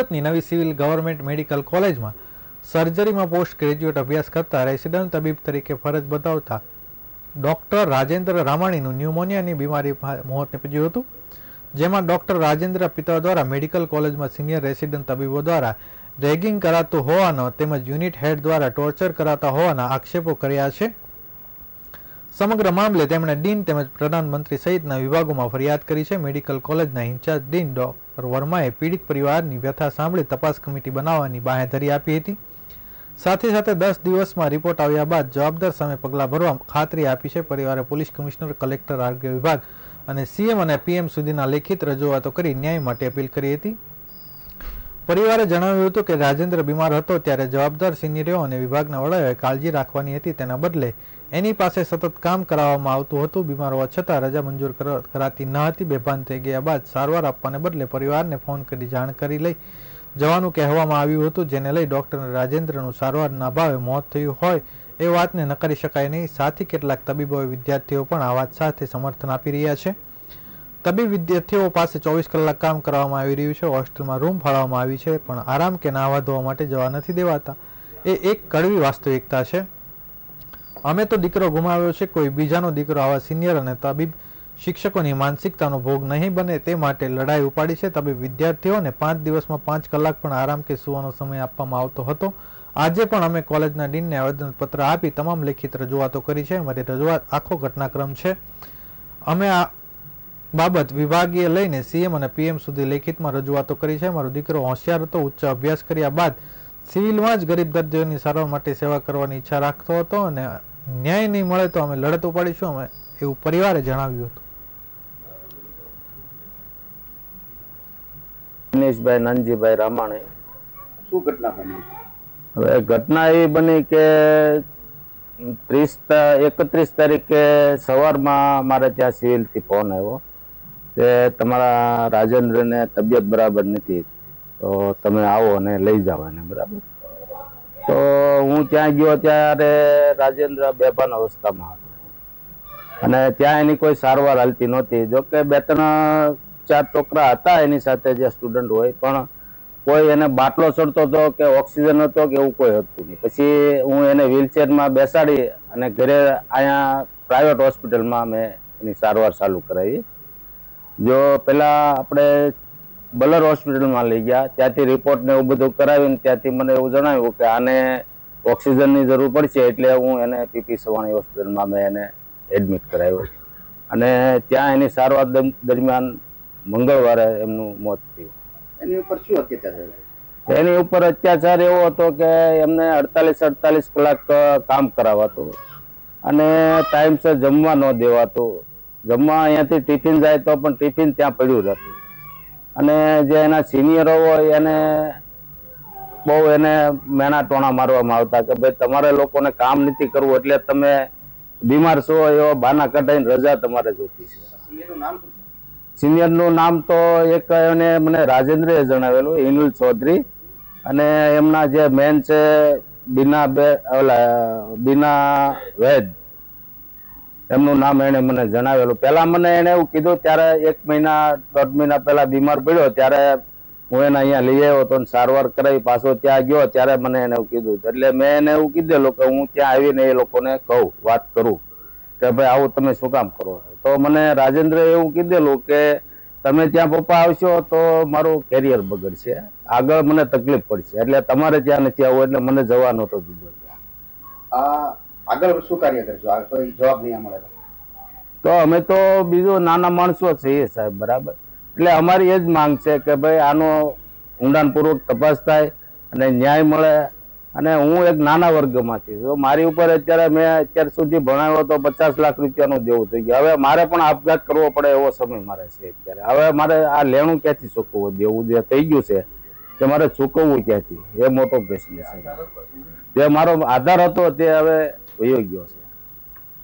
સુરતની નવી civil government medical કોલેજમાં સર્જરીમાં પોસ્ટ ગ્રેજ્યુએટ અભ્યાસ કરતા રેસિડન્ટ તબીબ તરીકે ફરજ બતાવતા ડૉક્ટર રાજેન્દ્ર રામાણીનું ન્યુમોનિયાની બીમારીમાં મોત નીપજ્યું હતું, જેમાં ડૉક્ટર રાજેન્દ્ર પિતા દ્વારા મેડિકલ કોલેજમાં સિનિયર રેસિડન્ટ તબીબો દ્વારા રેગિંગ કરાતું હોવાનો તેમજ યુનિટ હેડ દ્વારા ટોર્ચર કરાતા હોવાના આક્ષેપો કર્યા છે. સમગ્ર મામલે તેમણે ડીન તેમજ પ્રધાનમંત્રી સહિતના વિભાગોમાં ફરિયાદ કરી છે. મેડિકલ કોલેજના ઇન્ચાર્જ ડીન ડોક્ટર વર્માએ પીડિત પરિવારની વ્યથા સાંભળી તપાસ કમિટી બનાવવાની બાંહેધરી આપી હતી. સાથે સાથે દસ દિવસમાં રિપોર્ટ આવ્યા બાદ જવાબદાર સામે પગલાં ભરવા ખાતરી આપી છે. પરિવારે પોલીસ કમિશનર, કલેક્ટર, આરોગ્ય વિભાગ અને સીએમ અને પીએમ સુધીના લેખિત રજૂઆતો કરી ન્યાય માટે અપીલ કરી હતી. પરિવારે જણાવ્યું હતું કે રાજેન્દ્ર બીમાર હતો ત્યારે જવાબદાર સિનિયરો અને વિભાગના વડાઓએ કાળજી રાખવાની હતી. તેના બદલે એની પાસે સતત કામ કરાવવામાં આવતું હતું. બીમાર હોવા છતાં રજા મંજૂર કર- કરાતી ન હતી. બેભાન થઈ ગયા બાદ સારવાર આપવાને બદલે પરિવારને ફોન કરી જાણ કરી લઈ જવાનું કહેવામાં આવ્યું હતું, જેને લઈ ડોક્ટર રાજેન્દ્રનું સારવારના ભાવે મોત થયું હોય એ વાતને નકારી શકાય નહીં. સાથે કેટલાક તબીબો વિદ્યાર્થીઓ પણ આ વાત સાથે સમર્થન આપી રહ્યા છે. તબીબ વિદ્યાર્થીઓ પાસે ચોવીસ કલાક કામ કરવામાં આવી રહ્યું છે. હોસ્ટેલમાં રૂમ ફાળવવામાં આવી છે, પણ આરામ કે નાહવા ધોવા માટે જવા નથી દેવાતા. એ એક કડવી વાસ્તવિકતા છે. અમે તો દીકરો ગુમાવ્યો છે, કોઈ બીજાનો દીકરો આવા સિનિયર અને તબીબ શિક્ષકોની માનસિકતાનો ભોગ નહીં બને તે માટે લડાઈ ઉપાડી છે. તબીબ વિદ્યાર્થીઓને પાંચ દિવસમાં પાંચ કલાક પણ આરામ કે સુવાનો સમય આપવામાં આવતો હતો. આજે પણ અમે કોલેજના ડીનને આવેદનપત્ર આપી તમામ લેખિત રજૂઆતો કરી છે. અમારી રજૂઆત આખો ઘટનાક્રમ છે. અમે આ બાબત વિભાગીય લઈને સીએમ અને પીએમ સુધી લેખિતમાં રજૂઆતો કરી છે. મારો દીકરો હોશિયાર હતો, ઉચ્ચ અભ્યાસ કર્યા બાદ સિવિલમાં જ ગરીબ દર્દીઓની સારવાર માટે સેવા કરવાની ઈચ્છા રાખતો હતો અને ન્યાય નહીં મળે તો અમે લડત ઉપાડીશું અમે એવું પરિવારે જણાવ્યું હતું. દિનેશભાઈ નાનજીભાઈ રામાણે. શું ઘટના બની? હવે ઘટના એવી બની કે ત્રીસ એકત્રીસ તારીખે સવારમાં મારે ત્યાં સિવિલથી ફોન આવ્યો કે તમારા રાજેન્દ્રને તબિયત બરાબર નથી તો તમે આવો અને લઈ જાઓ એને બરાબર? તો હું ત્યાં ગયો ત્યારે રાજેન્દ્ર બેભાન અવસ્થામાં હતો. અને ત્યાં એની કોઈ સારવાર હાલતી નહોતી. જોકે બે ત્રણ ચાર છોકરા હતા એની સાથે જે સ્ટુડન્ટ હોય, પણ કોઈ એને બાટલો ચડતો હતો કે ઓક્સિજન હતો કે એવું કોઈ હતું નહીં. પછી હું એને વ્હીલચેરમાં બેસાડી અને ઘરે અહીંયા પ્રાઇવેટ હોસ્પિટલમાં મેં એની સારવાર ચાલુ કરાવી. જો પહેલાં આપણે બલર હોસ્પિટલમાં લઈ ગયા. ત્યાંથી રિપોર્ટ ને એવું બધું કરાવીને ત્યાંથી મને એવું જણાવ્યું કે આને ઓક્સિજનની જરૂર પડશે એટલે હું એને પીપી સવાણી હોસ્પિટલમાં મેં એને એડમિટ કરાવ્યો. અને ત્યાં એની સારવાર દરમિયાન મંગળવારે એમનું મોત થયું. એની ઉપર શું અત્યાચાર એની ઉપર અત્યાચાર એવો હતો કે એમને અડતાલીસ અડતાલીસ કલાક કામ કરાવાતું. અને ટાઈમસર જમવા ન દેવાતું. જમવા અહીંયાથી ટિફિન જાય તો પણ ટિફિન ત્યાં પડ્યું રહેતું. અને જે એના સિનિયરો હોય એને બહુ એને મેણા ટોણા મારવામાં આવતા કે ભાઈ તમારે લોકોને કામ નથી કરવું એટલે તમે બીમાર છો એવા બાના કઢાઈને રજા તમારે જોતી છે. સિનિયરનું નામ સિનિયરનું નામ તો એક એને મને રાજેન્દ્રએ જણાવેલું ઇનુલ ચૌધરી. અને એમના જે મેન છે બીના બે ઓલા બીના વૈદ. એમનું નામ એને મને જણાવેલું. પહેલાં મને એને એવું કીધું, ત્યારે એક મહિના, દોઢ મહિના પહેલા બીમાર પડ્યો, ત્યારે હું એને અહીંયા લઈ આવ્યો હતો સારવાર કરાવી, પાછો ત્યાં ગયો, ત્યારે મને એને એવું કીધું. એટલે મેં એને એવું કીધેલું કે હું ત્યાં આવીને એ લોકોને કહું, વાત કરું કે ભાઈ, આવું તમે શું કામ કરો તો મને રાજેન્દ્ર એવું કીધેલું કે, તમે ત્યાં પપ્પા આવશો તો મારું કેરિયર બગડશે. આગળ મને તકલીફ પડશે. એટલે તમારે ત્યાં નથી આવવું, એટલે મને જવા નહોતો દીધો ત્યાં. આ આગળ શું કાર્ય કરશો? આ કોઈ જવાબ નહીં મળે તો? અમે તો બીજું નાના માણસો છીએ સાહેબ, બરાબર? એટલે અમારી એ જ માંગ છે કે ભાઈ આનો ઊંડાણપૂર્વક તપાસ થાય અને ન્યાય મળે. અને હું એક નાના વર્ગમાંથી. તો મારી ઉપર અત્યારે મેં અત્યાર સુધી ભણાવ્યો તો પચાસ લાખ રૂપિયાનું દેવું થઈ ગયું. હવે મારે પણ આપઘાત કરવો પડે એવો સમય મારે છે અત્યારે. હવે મારે આ લેણું ક્યાંથી ચૂકવવું દેવું જે થઈ ગયું છે તે મારે ચૂકવવું ક્યાંથી? એ મોટો પ્રશ્ન છે. જે મારો આધાર હતો તે હવે વયો ગયો છે